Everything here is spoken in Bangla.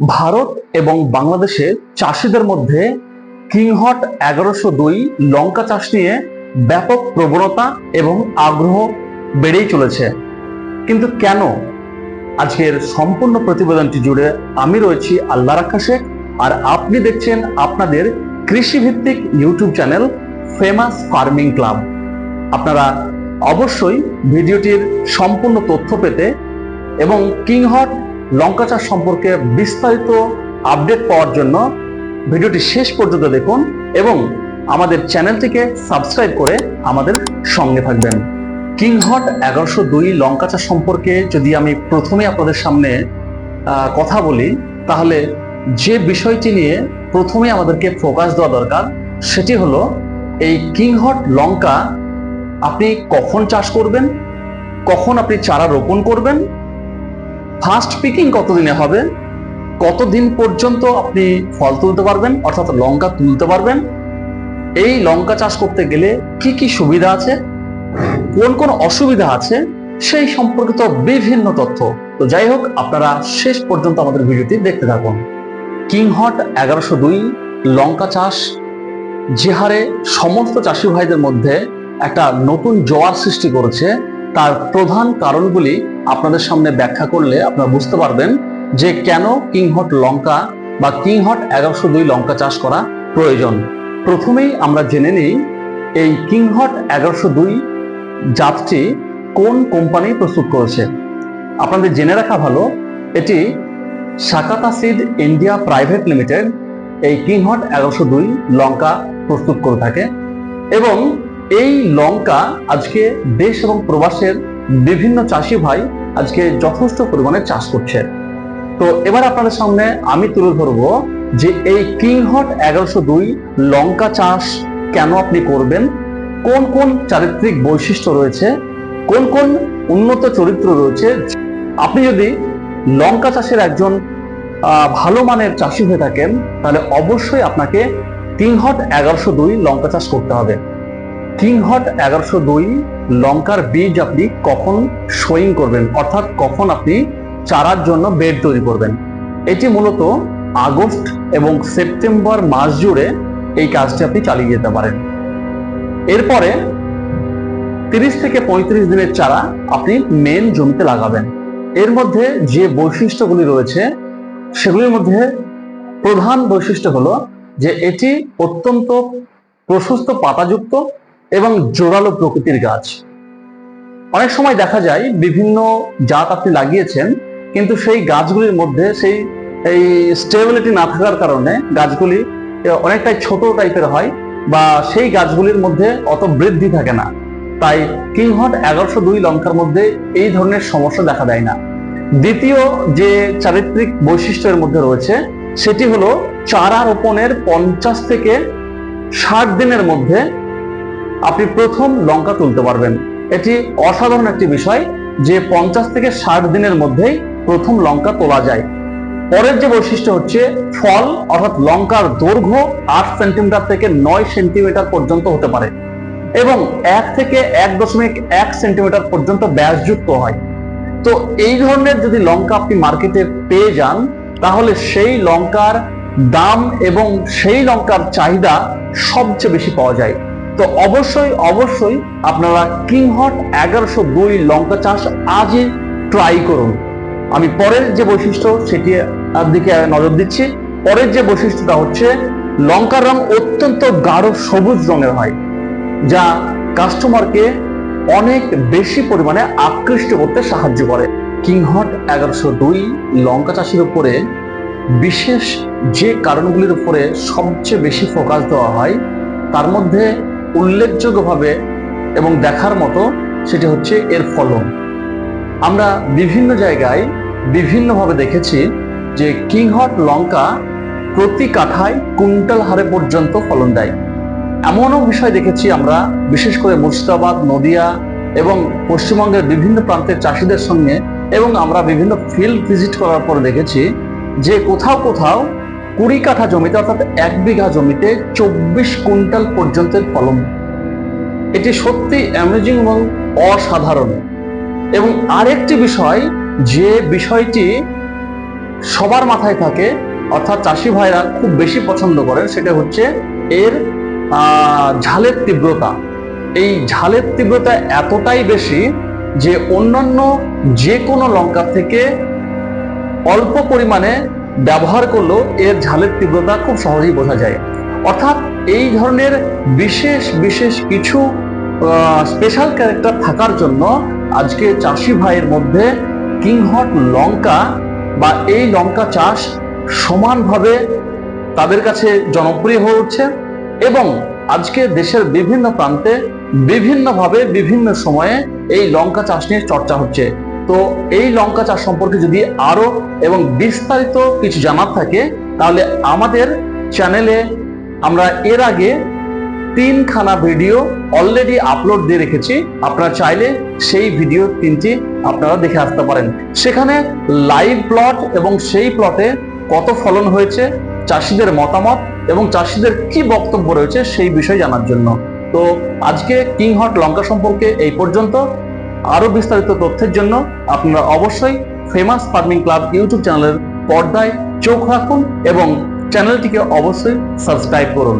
ভারত এবং বাংলাদেশের চাষিদের মধ্যে কিংহট এগারোশো দুই লঙ্কা চাষ নিয়ে ব্যাপক প্রবণতা এবং আগ্রহ বেড়েই চলেছে। কিন্তু কেন? আজকের সম্পূর্ণ প্রতিবেদনটি জুড়ে আমি রয়েছি আল্লাহ রাখা শেখ আর আপনি দেখছেন আপনাদের কৃষিভিত্তিক YouTube channel famous farming club. আপনারা অবশ্যই ভিডিওটির সম্পূর্ণ তথ্য পেতে এবং কিংহট লঙ্কা চাষ সম্পর্কে বিস্তারিত আপডেট পাওয়ার জন্য ভিডিওটি শেষ পর্যন্ত দেখুন এবং আমাদের চ্যানেলটিকে সাবস্ক্রাইব করে আমাদের সঙ্গে থাকবেন। কিংহট এগারোশো দুই লঙ্কা চাষ সম্পর্কে যদি আমি প্রথমে আপনাদের সামনে কথা বলি, তাহলে যে বিষয়টি নিয়ে প্রথমে আমাদেরকে ফোকাস দেওয়া দরকার, সেটি হলো এই কিংহট লঙ্কা আপনি কখন চাষ করবেন, কখন আপনি চারা রোপণ করবেন ফার্স্ট পিকিং কতদিনে হবে? কতদিন পর্যন্ত আপনি ফল তুলতে পারবেন? অর্থাৎ লঙ্কা তুলতে পারবেন? এই লঙ্কা চাষ করতে গেলে কি কি সুবিধা আছে? কোন কোন অসুবিধা আছে? সেই সম্পর্কিত বিভিন্ন তথ্য। তো যাই হোক, আপনারা শেষ পর্যন্ত আমাদের ভিডিওটি দেখতে থাকুন। কিংহট এগারোশো দুই, লঙ্কা চাষ, যে হারে সমস্ত চাষি ভাইদের মধ্যে একটা নতুন জোয়ার সৃষ্টি করেছে, তার প্রধান কারণগুলি আপনাদের সামনে ব্যাখ্যা করলে আপনারা বুঝতে পারবেন যে কেন কিংহট লঙ্কা বা কিংহট এগারোশো দুই লঙ্কা চাষ করা প্রয়োজন। প্রথমেই আমরা জেনে নিই এই কিংহট এগারোশো দুই জাতটি কোন কোম্পানি প্রস্তুত করেছে। আপনাদের জেনে রাখা ভালো, এটি Sakata seed India private limited এই কিংহট এগারোশো দুই লঙ্কা প্রস্তুত করে থাকে এবং এই লঙ্কা আজকে দেশ এবং প্রবাসের বিভিন্ন চাষি ভাই আজকে যথেষ্ট পরিমাণে চাষ করছে। তো এবার আপনাদের সামনে আমি তুলে ধরবো যে এই কিংহট এগারোশো দুই লঙ্কা চাষ কেন আপনি করবেন? কোন কোন চারিত্রিক বৈশিষ্ট্য রয়েছে? কোন কোন উন্নত চরিত্র রয়েছে? আপনি যদি লঙ্কা চাষের একজন ভালো মানের চাষি হয়ে থাকেন, তাহলে অবশ্যই আপনাকে কিংহট এগারোশো দুই লঙ্কা চাষ করতে হবে। কিংহট এগারোশো দুই লঙ্কার বীজ আপনি কখন সোয়িং করবেন? অর্থাৎ কখন আপনি চারার জন্য বেড তৈরি করবেন? এটি মূলত আগস্ট এবং সেপ্টেম্বর মাস জুড়ে এই কাজটি আপনি চালিয়ে যেতে পারেন। এরপরে তিরিশ থেকে পঁয়ত্রিশ দিনের চারা আপনি মেন জমিতে লাগাবেন। এর মধ্যে যে বৈশিষ্ট্যগুলি রয়েছে, সেগুলির মধ্যে প্রধান বৈশিষ্ট্য হলো যে এটি অত্যন্ত প্রশস্ত পাতাযুক্ত এবং জোরালো প্রকৃতির গাছ। অনেক সময় দেখা যায় বিভিন্ন জাত আপনি লাগিয়েছেন, কিন্তু সেই গাছগুলির মধ্যে সেই, এই স্টেবিলিটি না থাকার কারণে গাছগুলি অনেকটাই ছোট টাইপের হয় বা সেই গাছগুলির মধ্যে অত বৃদ্ধি থাকে না। তাই কিংহট এগারোশো দুই লঙ্কার মধ্যে এই ধরনের সমস্যা দেখা দেয় না। দ্বিতীয় যে চারিত্রিক বৈশিষ্ট্যের মধ্যে রয়েছে, সেটি হলো চারা রোপণের পঞ্চাশ থেকে ষাট দিনের মধ্যে আপনি প্রথম লঙ্কা তুলতে পারবেন। এটি অসাধারণ একটি বিষয় যে পঞ্চাশ থেকে ষাট দিনের মধ্যেই প্রথম লঙ্কা তোলা যায়। পরের যে বৈশিষ্ট্য হচ্ছে ফল, অর্থাৎ লঙ্কার দৈর্ঘ্য আট সেন্টিমিটার থেকে নয় সেন্টিমিটার পর্যন্ত হতে পারে এবং এক থেকে এক দশমিক এক সেন্টিমিটার পর্যন্ত ব্যাসযুক্ত হয়। তো এই ধরনের যদি লঙ্কা আপনি মার্কেটে পেয়ে যান, তাহলে সেই লঙ্কার দাম এবং সেই লঙ্কার চাহিদা সবচেয়ে বেশি পাওয়া যায়। তো অবশ্যই অবশ্যই আপনারা কিংহট এগারোশো দুই লঙ্কা চাষ আজই ট্রাই করুন। আমি পরের যে বৈশিষ্ট্য সেটি দিকে নজর দিচ্ছি। পরের যে বৈশিষ্ট্যটা হচ্ছে, লঙ্কার রং অত্যন্ত গাঢ় সবুজ রঙের হয়, যা কাস্টমারকে অনেক বেশি পরিমাণে আকৃষ্ট করতে সাহায্য করে। কিংহট এগারোশো দুই লঙ্কা চাষের উপরে বিশেষ যে কারণগুলির উপরে সবচেয়ে বেশি ফোকাস দেওয়া হয়, তার মধ্যে উল্লেখযোগ্যভাবে এবং দেখার মতো সেটি হচ্ছে এর ফলন। আমরা বিভিন্ন জায়গায় বিভিন্নভাবে দেখেছি যে কিংহট লঙ্কা প্রতি কাঠায় কুইন্টাল হারে পর্যন্ত ফলন দেয়। এমনও বিষয় দেখেছি আমরা, বিশেষ করে মুর্শিদাবাদ, নদিয়া এবং পশ্চিমবঙ্গের বিভিন্ন প্রান্তের চাষিদের সঙ্গে এবং আমরা বিভিন্ন ফিল্ড ভিজিট করার পরে দেখেছি যে কোথাও কোথাও কুড়ি কাঠা জমিতে, অর্থাৎ এক বিঘা জমিতে চব্বিশ কুইন্টাল পর্যন্তের ফলন। এটি সত্যি অ্যামেজিং এবং অসাধারণ। এবং আরেকটি বিষয়, যে বিষয়টি সবার মাথায় থাকে, অর্থাৎ চাষি ভাইরা খুব বেশি পছন্দ করেন, সেটা হচ্ছে এর ঝালের তীব্রতা। এই ঝালের তীব্রতা এতটাই বেশি যে অন্যান্য যে কোনো লঙ্কা থেকে অল্প পরিমাণে ব্যবহার করলেও এর ঝালের তীব্রতা খুব সহজেই বোঝা যায়। অর্থাৎ এই ধরনের বিশেষ বিশেষ কিছু স্পেশাল ক্যারেক্টার থাকার জন্য আজকে চাষি ভাইয়ের মধ্যে কিংহট লঙ্কা বা এই লঙ্কা চাষ সমানভাবে তাদের কাছে জনপ্রিয় হয়ে উঠছে এবং আজকে দেশের বিভিন্ন প্রান্তে বিভিন্নভাবে বিভিন্ন সময়ে এই লঙ্কা চাষ নিয়ে চর্চা হচ্ছে। তো এই লঙ্কা চাষ সম্পর্কে যদি আরও এবং বিস্তারিত কিছু জানার থাকে, তাহলে আমাদের চ্যানেলে আমরা এর আগে তিনখানা ভিডিও অলরেডি আপলোড দিয়ে রেখেছি। আপনারা চাইলে সেই ভিডিও তিনটি আপনারা দেখে আসতে পারেন। সেখানে লাইভ প্লট এবং সেই প্লটে কত ফলন হয়েছে, চাষিদের মতামত এবং চাষিদের কি বক্তব্য রয়েছে সেই বিষয় জানার জন্য। তো আজকে কিংহট লঙ্কা সম্পর্কে এই পর্যন্ত। আরও বিস্তারিত তথ্যের জন্য আপনারা অবশ্যই ফেমাস ফার্মিং ক্লাব ইউটিউব চ্যানেলের পর্দায় চোখ রাখুন এবং চ্যানেলটিকে অবশ্যই সাবস্ক্রাইব করুন।